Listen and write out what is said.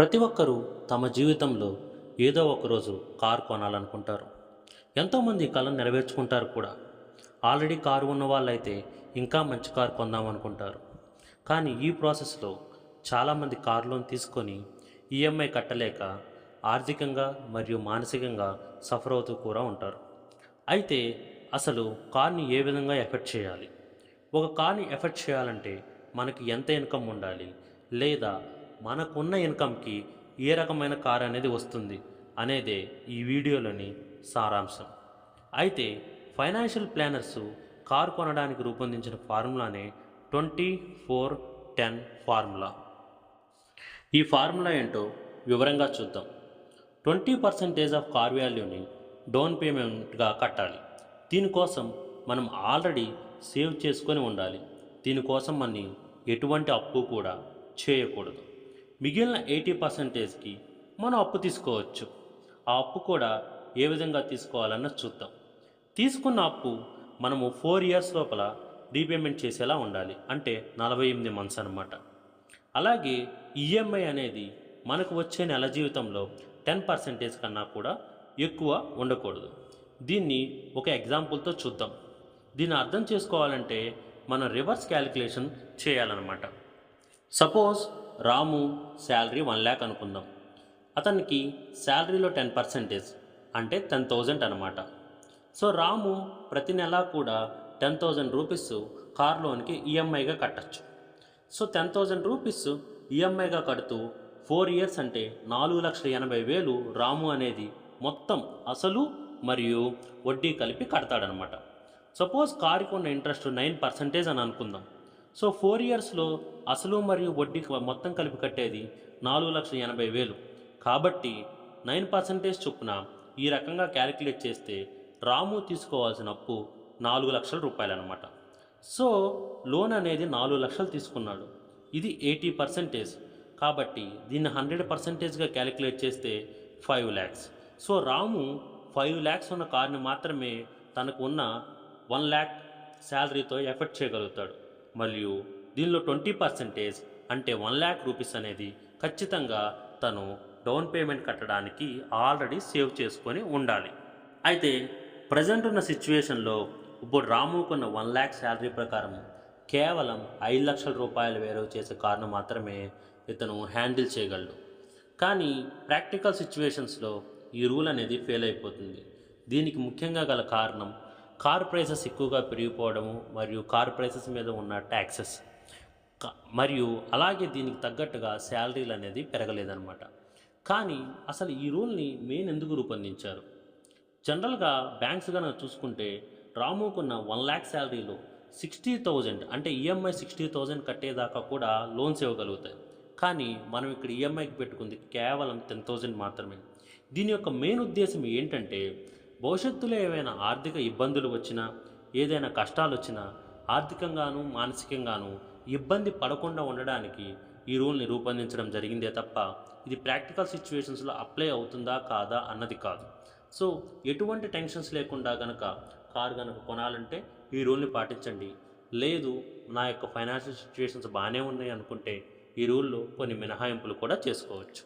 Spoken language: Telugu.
ప్రతి ఒక్కరూ తమ జీవితంలో ఏదో ఒకరోజు కారు కొనాలనుకుంటారు. ఎంతోమంది కళను నెరవేర్చుకుంటారు కూడా. ఆల్రెడీ కారు ఉన్న వాళ్ళైతే ఇంకా మంచి కారు కొందామనుకుంటారు. కానీ ఈ ప్రాసెస్లో చాలామంది కారు లోన్ తీసుకొని ఈఎంఐ కట్టలేక ఆర్థికంగా మరియు మానసికంగా సఫర్ అవుతూ కూడా ఉంటారు. అయితే అసలు కార్ని ఏ విధంగా ఎఫెక్ట్ చేయాలి? ఒక కార్ని ఎఫెక్ట్ చేయాలంటే మనకి ఎంత ఇన్కమ్ ఉండాలి? లేదా మనకున్న ఇన్కమ్కి ఏ రకమైన కార్ అనేది వస్తుంది అనేదే ఈ వీడియోలోని సారాంశం. అయితే ఫైనాన్షియల్ ప్లానర్స్ కారు కొనడానికి రూపొందించిన ఫార్ములానే ట్వంటీ ఫోర్ టెన్ ఫార్ములా. ఈ ఫార్ములా ఏంటో వివరంగా చూద్దాం. ట్వంటీ పర్సెంటేజ్ ఆఫ్ కార్ వాల్యూని డౌన్ పేమెంట్గా కట్టాలి. దీనికోసం మనం ఆల్రెడీ సేవ్ చేసుకొని ఉండాలి. దీనికోసం మనం ఎటువంటి అప్పు కూడా చేయకూడదు. మిగిలిన ఎయిటీ పర్సెంటేజ్కి మనం అప్పు తీసుకోవచ్చు. ఆ అప్పు కూడా ఏ విధంగా తీసుకోవాలన్న చూద్దాం. తీసుకున్న అప్పు మనము ఫోర్ ఇయర్స్ లోపల రీపేమెంట్ చేసేలా ఉండాలి. అంటే నలభై ఎనిమిది మంత్స్ అనమాట అలాగే ఈఎంఐ అనేది మనకు వచ్చే నెల జీవితంలో టెన్ పర్సెంటేజ్ కన్నా కూడా ఎక్కువ ఉండకూడదు. దీన్ని ఒక ఎగ్జాంపుల్తో చూద్దాం. దీన్ని అర్థం చేసుకోవాలంటే మనం రివర్స్ క్యాలిక్యులేషన్ చేయాలన్నమాట. Suppose Ramu salary one lakh అనుకుందాం. అతనికి శాలరీలో టెన్ పర్సెంటేజ్ అంటే టెన్ థౌజండ్ అనమాట సో రాము ప్రతి నెల కూడా టెన్ థౌజండ్ రూపీస్ కార్ లోన్కి ఈఎంఐగా కట్టచ్చు. సో టెన్ థౌజండ్ రూపీస్ ఈఎంఐగా కడుతూ ఫోర్ ఇయర్స్ అంటే నాలుగు లక్షల ఎనభై వేలు రాము అనేది మొత్తం అసలు మరియు వడ్డీ కలిపి కడతాడనమాట సపోజ్ కారుకి ఉన్న ఇంట్రెస్ట్ నైన్ పర్సెంటేజ్ అని అనుకుందాం. సో ఫోర్ ఇయర్స్లో అసలు మరియు వడ్డీ మొత్తం కలిపి కట్టేది నాలుగు లక్షల ఎనభై వేలు. కాబట్టి నైన్ పర్సెంటేజ్ చొప్పున ఈ రకంగా క్యాలిక్యులేట్ చేస్తే రాము తీసుకోవాల్సిన అప్పు నాలుగు లక్షల రూపాయలు అనమాట సో లోన్ అనేది నాలుగు లక్షలు తీసుకున్నాడు. ఇది ఎయిటీ పర్సెంటేజ్. కాబట్టి దీన్ని హండ్రెడ్ పర్సెంటేజ్గా క్యాలిక్యులేట్ చేస్తే five lakhs. So Ramu five lakhs ఉన్న కార్ని మాత్రమే తనకు ఉన్న వన్ ల్యాక్ శాలరీతో ఎఫెక్ట్ చేయగలుగుతాడు. మరియు దీనిలో ట్వంటీ పర్సెంటేజ్ అంటే వన్ ల్యాక్ రూపీస్ అనేది ఖచ్చితంగా తను డౌన్ పేమెంట్ కట్టడానికి ఆల్రెడీ సేవ్ చేసుకొని ఉండాలి. అయితే ప్రజెంట్ ఉన్న సిచ్యువేషన్లో ఇప్పుడు రాముకున్న వన్ ల్యాక్ శాలరీ ప్రకారం కేవలం ఐదు లక్షల రూపాయలు వేరు చేసే కారును మాత్రమే ఇతను హ్యాండిల్ చేయగలడు. కానీ ప్రాక్టికల్ సిచ్యువేషన్స్లో ఈ రూల్ అనేది ఫెయిల్ అయిపోతుంది. దీనికి ముఖ్యంగా గల కారణం కార్ ప్రైసెస్ ఎక్కువగా పెరిగిపోవడము మరియు కార్ ప్రైసెస్ మీద ఉన్న ట్యాక్సెస్ మరియు అలాగే దీనికి తగ్గట్టుగా శాలరీలు అనేది పెరగలేదన్నమాట. కానీ అసలు ఈ రూల్ని మెయిన్ ఎందుకు రూపొందించారు? జనరల్గా బ్యాంక్స్ కనుక చూసుకుంటే రాముకున్న వన్ ల్యాక్ శాలరీలో సిక్స్టీ థౌజండ్ అంటే ఈఎంఐ సిక్స్టీ థౌజండ్ కట్టేదాకా కూడా లోన్స్ ఇవ్వగలుగుతాయి. కానీ మనం ఇక్కడ ఈఎంఐకి పెట్టుకుంది కేవలం టెన్ థౌజండ్ మాత్రమే. దీని యొక్క మెయిన్ ఉద్దేశం ఏంటంటే భవిష్యత్తులో ఏవైనా ఆర్థిక ఇబ్బందులు వచ్చినా ఏదైనా కష్టాలు వచ్చినా ఆర్థికంగాను మానసికంగాను ఇబ్బంది పడకుండా ఉండడానికి ఈ రూల్ని రూపొందించడం జరిగిందే తప్ప ఇది ప్రాక్టికల్ సిచ్యువేషన్స్లో అప్లై అవుతుందా కాదా అన్నది కాదు. సో ఎటువంటి టెన్షన్స్ లేకుండా కనుక కారు కనుక కొనాలంటే ఈ రూల్ని పాటించండి. లేదు నా యొక్క ఫైనాన్షియల్ సిచ్యువేషన్స్ బాగానే ఉన్నాయి అనుకుంటే ఈ రూల్లో కొన్ని మినహాయింపులు కూడా చేసుకోవచ్చు.